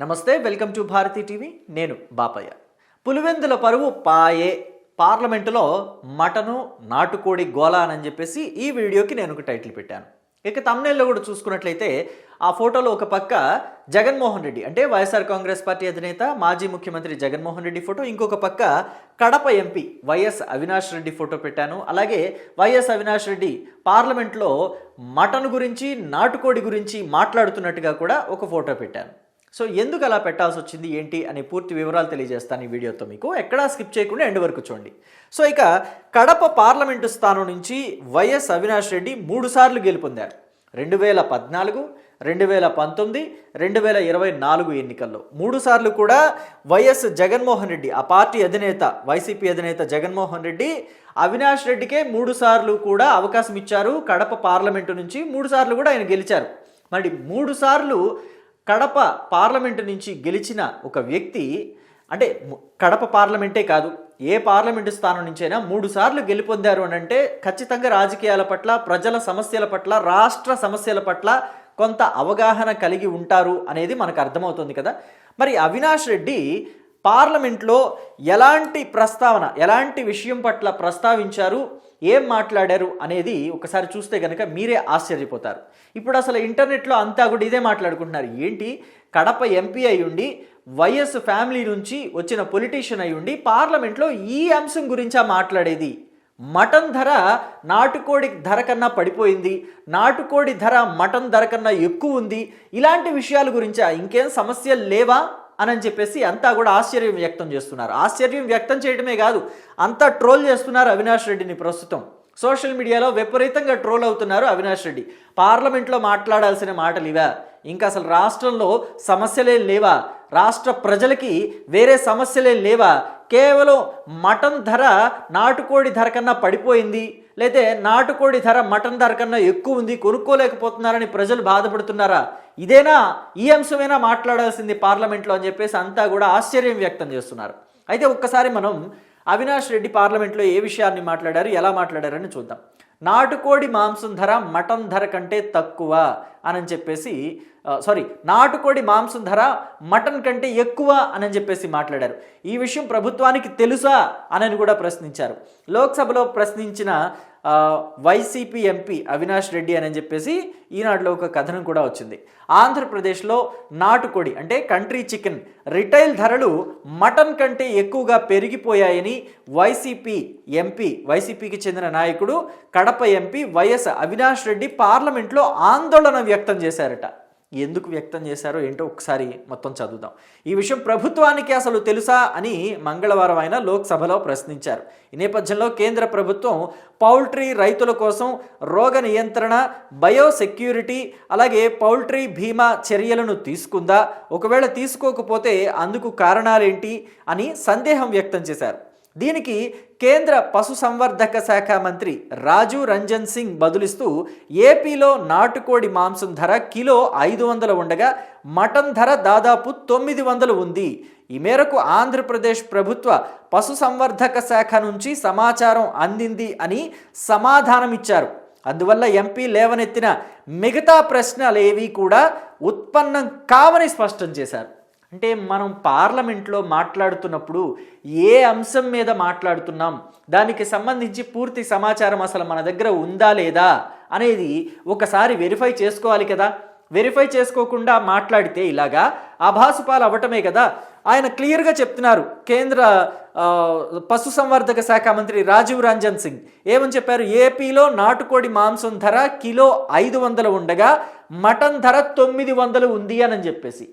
నమస్తే welcome to Bharati TV. నేను బాపయ్య. పులివెందుల పరువు పాయే. పార్లమెంటులో మటను నాటుకోడి గోలా అని చెప్పేసి ఈ వీడియోకి నేను ఒక టైటిల్ పెట్టాను. ఇక తమ్నేల్లో కూడా చూసుకున్నట్లయితే ఆ ఫోటోలో ఒక పక్క జగన్మోహన్ రెడ్డి అంటే వైఎస్ఆర్ కాంగ్రెస్ పార్టీ అధినేత మాజీ ముఖ్యమంత్రి జగన్మోహన్ రెడ్డి ఫోటో ఇంకొక పక్క Kadapa MP YS Avinash Reddy photo పెట్టాను. అలాగే వైఎస్ అవినాష్ రెడ్డి పార్లమెంట్లో మటన్ గురించి నాటుకోడి గురించి మాట్లాడుతున్నట్టుగా కూడా ఒక ఫోటో పెట్టాను. సో ఎందుకు అలా పెట్టాల్సి వచ్చింది ఏంటి అనే పూర్తి వివరాలు తెలియజేస్తాను ఈ వీడియోతో మీకు. ఎక్కడా స్కిప్ చేయకుండా ఎండ్ వరకు చూడండి. సో ఇక కడప పార్లమెంటు స్థానం నుంచి వైఎస్ అవినాష్ రెడ్డి మూడుసార్లు గెలుపొందారు. రెండు వేల పద్నాలుగు రెండు వేల పంతొమ్మిది రెండు వేల ఇరవై నాలుగు ఎన్నికల్లో మూడు సార్లు కూడా వైఎస్ జగన్మోహన్ రెడ్డి ఆ పార్టీ అధినేత వైసీపీ అధినేత జగన్మోహన్ రెడ్డి అవినాష్ రెడ్డికే మూడు సార్లు కూడా అవకాశం ఇచ్చారు. కడప పార్లమెంటు నుంచి మూడు సార్లు కూడా ఆయన గెలిచారు. మరి మూడు సార్లు కడప పార్లమెంటు నుంచి గెలిచిన ఒక వ్యక్తి అంటే కడప పార్లమెంటే కాదు ఏ పార్లమెంటు స్థానం నుంచైనా మూడు సార్లు గెలుపొందారు అని అంటే ఖచ్చితంగా రాజకీయాల పట్ల ప్రజల సమస్యల పట్ల రాష్ట్ర సమస్యల పట్ల కొంత అవగాహన కలిగి ఉంటారు అనేది మనకు అర్థమవుతుంది కదా. మరి అవినాష్ రెడ్డి పార్లమెంట్లో ఎలాంటి ప్రస్తావన ఎలాంటి విషయం పట్ల ప్రస్తావించారు ఏం మాట్లాడారు అనేది ఒకసారి చూస్తే కనుక మీరే ఆశ్చర్యపోతారు. ఇప్పుడు అసలు ఇంటర్నెట్లో అంతా కూడా ఇదే మాట్లాడుకుంటున్నారు. ఏంటి? కడప ఎంపీ అయి ఉండి వైఎస్ ఫ్యామిలీ నుంచి వచ్చిన పొలిటీషియన్ అయి ఉండి పార్లమెంట్లో ఈ అంశం గురించా మాట్లాడేది? మటన్ ధర నాటుకోడి ధర కన్నా పడిపోయింది. నాటుకోడి ధర మటన్ ధర కన్నా ఎక్కువ ఉంది. ఇలాంటి విషయాల గురించా? ఇంకేం సమస్యలు లేవా? అని చెప్పేసి అంతా కూడా ఆశ్చర్యం వ్యక్తం చేస్తున్నారు. ఆశ్చర్యం వ్యక్తం చేయడమే కాదు అంతా ట్రోల్ చేస్తున్నారు అవినాష్ రెడ్డిని ప్రస్తుతం. సోషల్ మీడియాలో విపరీతంగా ట్రోల్ అవుతున్నారు అవినాష్ రెడ్డి. పార్లమెంట్లో మాట్లాడాల్సిన మాటలు ఇవా? ఇంకా అసలు రాష్ట్రంలో సమస్యలే లేవా? రాష్ట్ర ప్రజలకి వేరే సమస్యలే లేవా? కేవలం మటన్ ధర నాటుకోడి ధర కన్నా పడిపోయింది. లేతే నాటుకోడి ధర మటన్ ధర కన్నా ఎక్కువ ఉంది కొనుక్కోలేకపోతున్నారని ప్రజలు బాధపడుతున్నారా? ఇదేనా? ఈ అంశమైనా మాట్లాడాల్సింది పార్లమెంట్లో అని చెప్పేసి అంతా కూడా ఆశ్చర్యం వ్యక్తం చేస్తున్నారు. అయితే ఒక్కసారి మనం అవినాష్ రెడ్డి పార్లమెంట్లో ఏ విషయాన్ని మాట్లాడారు ఎలా మాట్లాడారని చూద్దాం. నాటుకోడి మాంసం ధర మటన్ ధర కంటే తక్కువ అని చెప్పేసి సారీ నాటుకోడి మాంసం ధర మటన్ కంటే ఎక్కువ అని చెప్పేసి మాట్లాడారు. ఈ విషయం ప్రభుత్వానికి తెలుసా అని కూడా ప్రశ్నించారు. లోక్సభలో ప్రశ్నించిన వైసీపీ ఎంపీ అవినాష్ రెడ్డి అని చెప్పేసి ఈనాడులో ఒక కథనం కూడా వచ్చింది. ఆంధ్రప్రదేశ్లో నాటుకోడి అంటే కంట్రీ చికెన్ రిటైల్ ధరలు మటన్ కంటే ఎక్కువగా పెరిగిపోయాయని వైసీపీ ఎంపీ వైసీపీకి చెందిన నాయకుడు కడప ఎంపీ వైఎస్ అవినాష్ రెడ్డి పార్లమెంట్లో ఆందోళన వ్యక్తం చేశారట. ఎందుకు వ్యక్తం చేశారో ఏంటో ఒకసారి మొత్తం చదువుదాం. ఈ విషయం ప్రభుత్వానికి అసలు తెలుసా అని మంగళవారం ఆయన లోక్సభలో ప్రశ్నించారు. ఈ నేపథ్యంలో కేంద్ర ప్రభుత్వం పౌల్ట్రీ రైతుల కోసం రోగ నియంత్రణ బయోసెక్యూరిటీ అలాగే పౌల్ట్రీ బీమా చర్యలను తీసుకుందా? ఒకవేళ తీసుకోకపోతే అందుకు కారణాలేంటి అని సందేహం వ్యక్తం చేశారు. దీనికి కేంద్ర పశుసంవర్ధక శాఖ మంత్రి రాజు రంజన్ సింగ్ బదులిస్తూ ఏపీలో నాటుకోడి మాంసం ధర కిలో ఐదు వందలు ఉండగా మటన్ ధర దాదాపు తొమ్మిది వందలు ఉంది. ఈ మేరకు ఆంధ్రప్రదేశ్ ప్రభుత్వ పశుసంవర్ధక శాఖ నుంచి సమాచారం అందింది అని సమాధానమిచ్చారు. అందువల్ల ఎంపీ లేవనెత్తిన మిగతా ప్రశ్నలేవి కూడా ఉత్పన్నం కావని స్పష్టం చేశారు. అంటే మనం పార్లమెంట్లో మాట్లాడుతున్నప్పుడు ఏ అంశం మీద మాట్లాడుతున్నాం? దానికి సంబంధించి పూర్తి సమాచారం అసలు మన దగ్గర ఉందా లేదా అనేది ఒకసారి వెరిఫై చేసుకోవాలి కదా. వెరిఫై చేసుకోకుండా మాట్లాడితే ఇలాగా ఆభాసుపాలు అవ్వటమే కదా. ఆయన క్లియర్గా చెప్తున్నారు. కేంద్ర పశుసంవర్ధక శాఖ మంత్రి రాజీవ్ రంజన్ సింగ్ ఏమని చెప్పారు? ఏపీలో నాటుకోడి మాంసం ధర కిలో ఐదు వందలు ఉండగా మటన్ ధర తొమ్మిది వందలు ఉంది అని చెప్పేసి.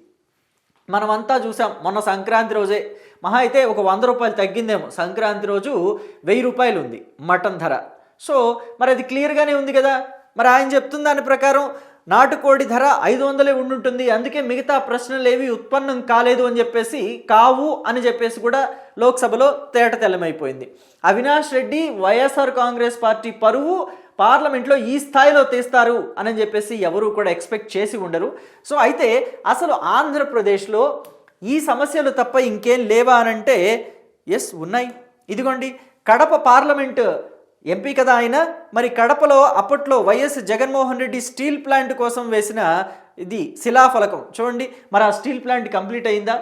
మనమంతా చూసాం. మొన్న సంక్రాంతి రోజే మహా అయితే ఒక వంద రూపాయలు తగ్గిందేమో. సంక్రాంతి రోజు వెయ్యి రూపాయలు ఉంది మటన్ ధర. సో మరి అది క్లియర్గానే ఉంది కదా? మరి ఆయన చెప్తున్న దాని ప్రకారం నాటుకోడి ధర ఐదు వందలే ఉండుంటుంది. అందుకే మిగతా ప్రశ్నలు ఏవి ఉత్పన్నం కాలేదు అని చెప్పేసి కావు అని చెప్పేసి కూడా లోక్సభలో తేట తెల్లమైపోయింది Avinash Reddy YSR Congress party పరువు పార్లమెంట్లో ఈ స్థాయిలో తీస్తారు అని చెప్పేసి ఎవరు కూడా ఎక్స్పెక్ట్ చేసి ఉండరు. సో అయితే అసలు ఆంధ్రప్రదేశ్లో ఈ సమస్యలు తప్ప ఇంకేం లేవా అనంటే ఎస్ ఉన్నాయి. ఇదిగోండి కడప పార్లమెంటు ఎంపీ కదా ఆయన మరి కడపలో అప్పట్లో YS Jaganmohan Reddy steel plant కోసం వేసిన ఇది శిలాఫలకం. చూడండి మరి ఆ స్టీల్ ప్లాంట్ కంప్లీట్ అయిందా?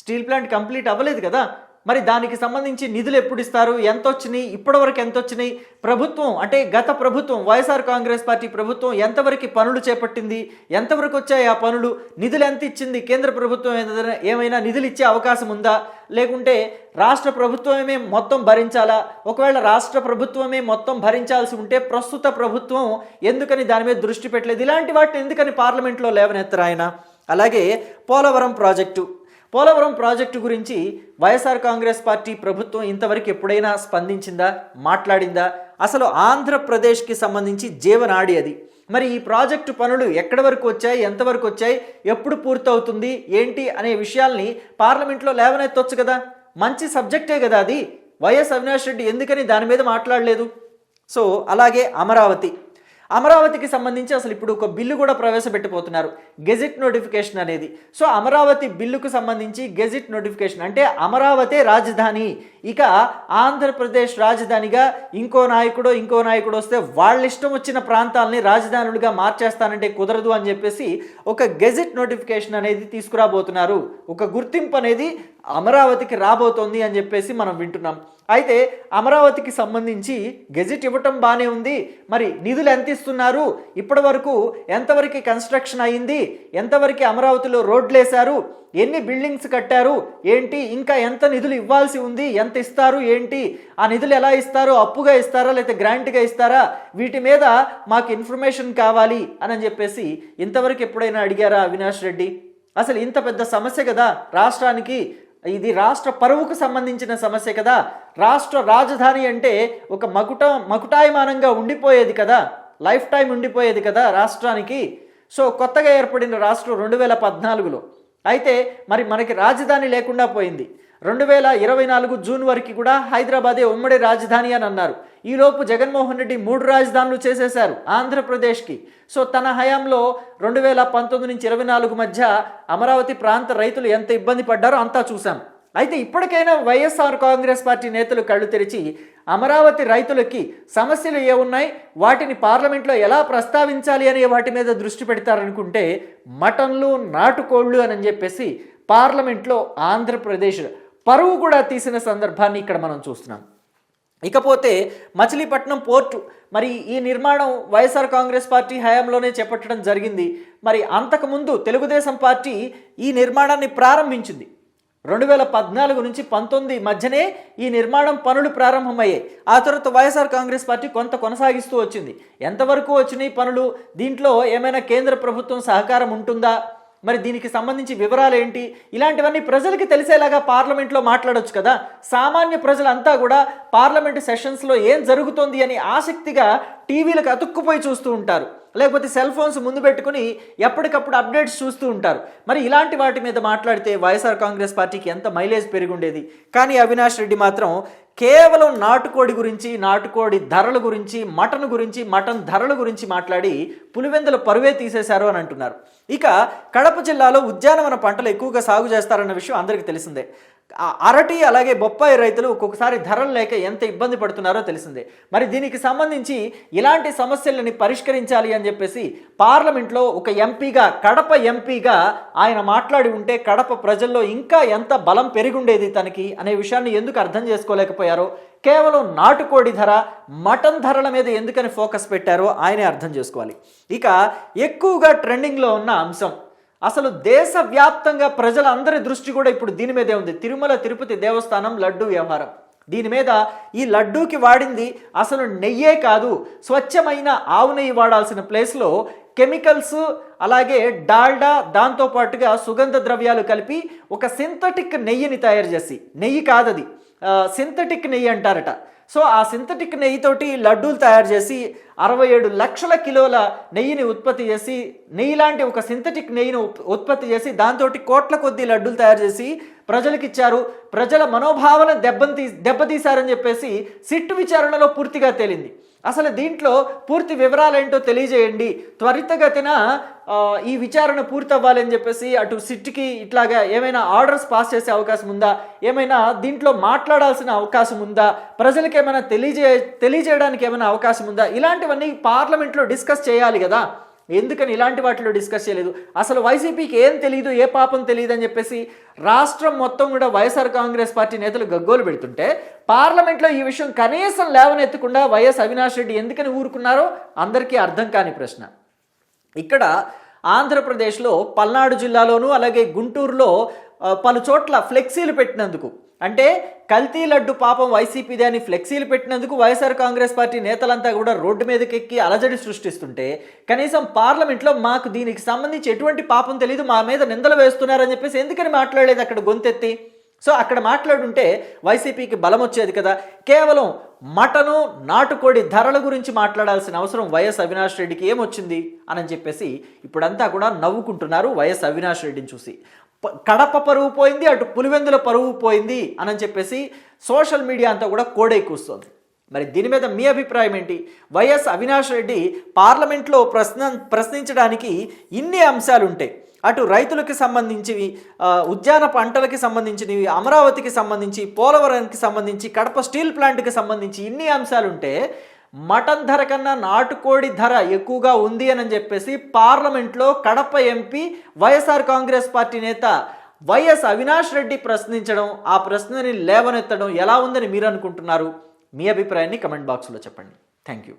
స్టీల్ ప్లాంట్ కంప్లీట్ అవ్వలేదు కదా. మరి దానికి సంబంధించి నిధులు ఎప్పుడు ఇస్తారు? ఎంత వచ్చినాయి ఇప్పటివరకు ఎంత వచ్చినాయి ప్రభుత్వం అంటే గత ప్రభుత్వం వైఎస్ఆర్ కాంగ్రెస్ పార్టీ ప్రభుత్వం ఎంతవరకు పనులు చేపట్టింది? ఎంతవరకు వచ్చాయి ఆ పనులు? నిధులు ఎంత ఇచ్చింది? కేంద్ర ప్రభుత్వం ఏదైనా- ఏమైనా నిధులు ఇచ్చే అవకాశం ఉందా? లేకుంటే రాష్ట్ర ప్రభుత్వమే మొత్తం భరించాలా? ఒకవేళ రాష్ట్ర ప్రభుత్వమే మొత్తం భరించాల్సి ఉంటే ప్రస్తుత ప్రభుత్వం ఎందుకని దాని మీద దృష్టి పెట్టలేదు? ఇలాంటి వాటిని ఎందుకని పార్లమెంట్లో లేవనెత్తరు ఆయన? అలాగే పోలవరం ప్రాజెక్టు. పోలవరం ప్రాజెక్టు గురించి వైఎస్ఆర్ కాంగ్రెస్ పార్టీ ప్రభుత్వం ఇంతవరకు ఎప్పుడైనా స్పందించిందా మాట్లాడిందా? అసలు ఆంధ్రప్రదేశ్కి సంబంధించి జీవనాడి అది. మరి ఈ ప్రాజెక్టు పనులు ఎక్కడి వరకు వచ్చాయి ఎంతవరకు వచ్చాయి ఎప్పుడు పూర్తవుతుంది ఏంటి అనే విషయాల్ని పార్లమెంట్లో లేవనెత్తొచ్చు కదా. మంచి సబ్జెక్టే కదా అది. వైఎస్ అవినాష్ రెడ్డి ఎందుకని దాని మీద మాట్లాడలేదు? సో అలాగే అమరావతి. అమరావతికి సంబంధించి అసలు ఇప్పుడు ఒక బిల్లు కూడా ప్రవేశపెట్టిపోతున్నారు గెజిట్ నోటిఫికేషన్ అనేది. సో అమరావతి బిల్లుకు సంబంధించి గెజిట్ నోటిఫికేషన్. అంటే అమరావతే రాజధాని. ఇక ఆంధ్రప్రదేశ్ రాజధానిగా ఇంకో నాయకుడో ఇంకో నాయకుడు వస్తే వాళ్ళ ఇష్టం వచ్చిన ప్రాంతాలని రాజధానులుగా మార్చేస్తానంటే కుదరదు అని చెప్పేసి ఒక గెజిట్ నోటిఫికేషన్ అనేది తీసుకురాబోతున్నారు. ఒక గుర్తింపు అనేది అమరావతికి రాబోతోంది అని చెప్పేసి మనం వింటున్నాం. అయితే అమరావతికి సంబంధించి గెజిట్ ఇవ్వటం బాగానే ఉంది. మరి నిధులు ఎంత ఇస్తున్నారు? ఇప్పటి వరకు ఎంతవరకు కన్స్ట్రక్షన్ అయింది? ఎంతవరకు అమరావతిలో రోడ్లు వేశారు ఎన్ని బిల్డింగ్స్ కట్టారు? ఏంటి? ఇంకా ఎంత నిధులు ఇవ్వాల్సి ఉంది? ఎంత ఇస్తారు? ఏంటి? ఆ నిధులు ఎలా ఇస్తారు? అప్పుగా ఇస్తారా? లేకపోతే గ్రాంట్గా ఇస్తారా? వీటి మీద మాకు ఇన్ఫర్మేషన్ కావాలి అని చెప్పేసి ఇంతవరకు ఎప్పుడైనా అడిగారా అవినాష్ రెడ్డి? అసలు ఇంత పెద్ద సమస్య కదా రాష్ట్రానికి. ఇది రాష్ట్ర పరువుకు సంబంధించిన సమస్య కదా. రాష్ట్ర రాజధాని అంటే ఒక మకుట మకుటాయమానంగా ఉండిపోయేది కదా. లైఫ్ టైం ఉండిపోయేది కదా రాష్ట్రానికి. సో కొత్తగా ఏర్పడిన రాష్ట్రం రెండు వేల పద్నాలుగులో. అయితే మరి మనకి రాజధాని లేకుండా పోయింది. రెండు వేల ఇరవై నాలుగు జూన్ వరకు కూడా హైదరాబాదే ఉమ్మడి రాజధాని అని అన్నారు. ఈలోపు జగన్మోహన్ రెడ్డి మూడు రాజధానులు చేసేశారు ఆంధ్రప్రదేశ్కి. సో తన హయాంలో రెండు వేల పంతొమ్మిది నుంచి ఇరవై నాలుగు మధ్య అమరావతి ప్రాంత రైతులు ఎంత ఇబ్బంది పడ్డారో అంతా చూసాం అయితే ఇప్పటికైనా వైఎస్ఆర్ కాంగ్రెస్ పార్టీ నేతలు కళ్ళు తెరిచి అమరావతి రైతులకి సమస్యలు ఏమున్నాయి వాటిని పార్లమెంట్లో ఎలా ప్రస్తావించాలి అనే వాటి మీద దృష్టి పెడతారనుకుంటే మటన్లు నాటుకోళ్ళు అని చెప్పేసి పార్లమెంట్లో ఆంధ్రప్రదేశ్ పరువు కూడా తీసిన సందర్భాన్ని ఇక్కడ మనం చూస్తున్నాం. ఇకపోతే మచిలీపట్నం పోర్టు మరి ఈ నిర్మాణం వైఎస్ఆర్ కాంగ్రెస్ పార్టీ హయాంలోనే చేపట్టడం జరిగింది. మరి అంతకుముందు తెలుగుదేశం పార్టీ ఈ నిర్మాణాన్ని ప్రారంభించింది. రెండు వేల పద్నాలుగు నుంచి పంతొమ్మిది మధ్యనే ఈ నిర్మాణం పనులు ప్రారంభమయ్యాయి. ఆ తర్వాత వైఎస్ఆర్ కాంగ్రెస్ పార్టీ కొంత కొనసాగిస్తూ వచ్చింది. ఎంతవరకు వచ్చినాయి పనులు? దీంట్లో ఏమైనా కేంద్ర ప్రభుత్వం సహకారం ఉంటుందా? మరి దీనికి సంబంధించి వివరాలు ఏంటి ఇలాంటివన్నీ ప్రజలకి తెలిసేలాగా పార్లమెంట్లో మాట్లాడొచ్చు కదా. సామాన్య ప్రజలంతా కూడా పార్లమెంట్ సెషన్స్లో ఏం జరుగుతోంది అని ఆసక్తిగా టీవీలకు అతుక్కుపోయి చూస్తూ ఉంటారు. లేకపోతే సెల్ ఫోన్స్ ముందు పెట్టుకుని ఎప్పటికప్పుడు అప్డేట్స్ చూస్తూ ఉంటారు. మరి ఇలాంటి వాటి మీద మాట్లాడితే వైఎస్ఆర్ కాంగ్రెస్ పార్టీకి ఎంత మైలేజ్ పెరిగుండేది? కానీ అవినాష్ రెడ్డి మాత్రం కేవలం నాటుకోడి గురించి నాటుకోడి ధరల గురించి మటన్ గురించి మటన్ ధరల గురించి మాట్లాడి పులివెందుల పరువే తీసేశారు అని అంటున్నారు. ఇక కడప జిల్లాలో ఉద్యానవన పంటలు ఎక్కువగా సాగు చేస్తారన్న విషయం అందరికీ తెలిసిందే. అరటి అలాగే బొప్పాయి రైతులు ఒక్కొక్కసారి ధరలు లేక ఎంత ఇబ్బంది పడుతున్నారో తెలిసిందే. మరి దీనికి సంబంధించి ఇలాంటి సమస్యలని పరిష్కరించాలి అని చెప్పేసి పార్లమెంట్లో ఒక ఎంపీగా కడప ఎంపీగా ఆయన మాట్లాడి ఉంటే కడప ప్రజల్లో ఇంకా ఎంత బలం పెరిగుండేది తనకి అనే విషయాన్ని ఎందుకు అర్థం చేసుకోలేకపోయారో కేవలం నాటుకోడి ధర మటన్ ధరల మీద ఎందుకని ఫోకస్ పెట్టారో ఆయనే అర్థం చేసుకోవాలి. ఇక ఎక్కువగా ట్రెండింగ్లో ఉన్న అంశం అసలు దేశవ్యాప్తంగా ప్రజలందరి దృష్టి కూడా ఇప్పుడు దీని మీదే ఉంది. తిరుమల తిరుపతి దేవస్థానం లడ్డు వ్యవహారం. దీని మీద ఈ లడ్డూకి వాడింది అసలు నెయ్యే కాదు. స్వచ్ఛమైన ఆవు నెయ్యి వాడాల్సిన ప్లేస్లో కెమికల్స్ అలాగే డాల్డా దాంతో పాటుగా సుగంధ ద్రవ్యాలు కలిపి ఒక సింథటిక్ నెయ్యిని తయారు చేసి నెయ్యి కాదది సింథటిక్ నెయ్యి అంటారట. సో ఆ సింథటిక్ నెయ్యితోటి లడ్డూలు తయారు చేసి అరవై ఏడు లక్షల కిలోల నెయ్యిని ఉత్పత్తి చేసి నెయ్యి లాంటి ఒక సింథటిక్ నెయ్యిని ఉత్పత్తి చేసి దాంతో కోట్ల కొద్ది లడ్డూలు తయారు చేసి ప్రజలకు ఇచ్చారు. ప్రజల మనోభావన దెబ్బతీ దెబ్బతీశారని చెప్పేసి సిట్టు విచారణలో పూర్తిగా తేలింది. అసలు దీంట్లో పూర్తి వివరాలు ఏంటో తెలియజేయండి. త్వరితగతిన ఈ విచారణ పూర్తి అవ్వాలని చెప్పేసి అటు సిట్కి ఇట్లాగా ఏమైనా ఆర్డర్స్ పాస్ చేసే అవకాశం ఉందా? ఏమైనా దీంట్లో మాట్లాడాల్సిన అవకాశం ఉందా? ప్రజలకు ఏమైనా తెలియజే తెలియజేయడానికి ఏమైనా అవకాశం ఉందా? ఇలాంటివన్నీ పార్లమెంట్లో డిస్కస్ చేయాలి కదా. ఎందుకని ఇలాంటి వాటిలో డిస్కస్ చేయలేదు. అసలు వైసీపీకి ఏం తెలియదు ఏ పాపం తెలియదు అని చెప్పేసి రాష్ట్రం మొత్తం కూడా వైఎస్ఆర్ కాంగ్రెస్ పార్టీ నేతలు గగ్గోలు పెడుతుంటే పార్లమెంట్లో ఈ విషయం కనీసం లేవనెత్తకుండా వైఎస్ అవినాష్ రెడ్డి ఎందుకని ఊరుకున్నారో అందరికీ అర్థం కాని ప్రశ్న. ఇక్కడ ఆంధ్రప్రదేశ్లో పల్నాడు జిల్లాలోనూ అలాగే గుంటూరులో పలు చోట్ల ఫ్లెక్సీలు పెట్టినందుకు అంటే కల్తీ లడ్డు పాపం వైసీపీదే అని ఫ్లెక్సీలు పెట్టినందుకు వైఎస్ఆర్ కాంగ్రెస్ పార్టీ నేతలంతా కూడా రోడ్డు మీదకెక్కి అలజడి సృష్టిస్తుంటే కనీసం పార్లమెంట్లో మాకు దీనికి సంబంధించి ఎటువంటి పాపం తెలియదు మా మీద నిందలు వేస్తున్నారని చెప్పేసి ఎందుకని మాట్లాడలేదు అక్కడ గొంతెత్తి? సో అక్కడ మాట్లాడుంటే వైసీపీకి బలం వచ్చేది కదా. కేవలం మటను నాటుకోడి ధరల గురించి మాట్లాడాల్సిన అవసరం వైఎస్ అవినాష్ రెడ్డికి ఏమొచ్చింది? అని చెప్పేసి ఇప్పుడంతా కూడా నవ్వుకుంటున్నారు వైఎస్ అవినాష్ రెడ్డిని చూసి. కడప పరువు పోయింది అటు పులివెందుల పరువు పోయింది అని చెప్పేసి సోషల్ మీడియా అంతా కూడా కోడై కూస్తుంది. మరి దీని మీద మీ అభిప్రాయం ఏంటి? వైఎస్ అవినాష్ రెడ్డి పార్లమెంట్లో ప్రశ్న ప్రశ్నించడానికి ఇన్ని అంశాలు ఉంటాయి అటు రైతులకు సంబంధించివి ఉద్యాన పంటలకి సంబంధించినవి అమరావతికి సంబంధించి పోలవరానికి సంబంధించి కడప స్టీల్ ప్లాంట్కి సంబంధించి ఇన్ని అంశాలుంటే మటన్ ధర కన్నా నాటుకోడి ధర ఎక్కువగా ఉంది అని చెప్పేసి పార్లమెంట్లో Kadapa MP YSR Congress party నేత వైఎస్ అవినాష్ రెడ్డి ప్రశ్నించడం ఆ ప్రశ్నని లేవనెత్తడం ఎలా ఉందని మీరు అనుకుంటున్నారు? మీ అభిప్రాయాన్ని కమెంట్ బాక్స్లో చెప్పండి. Thank you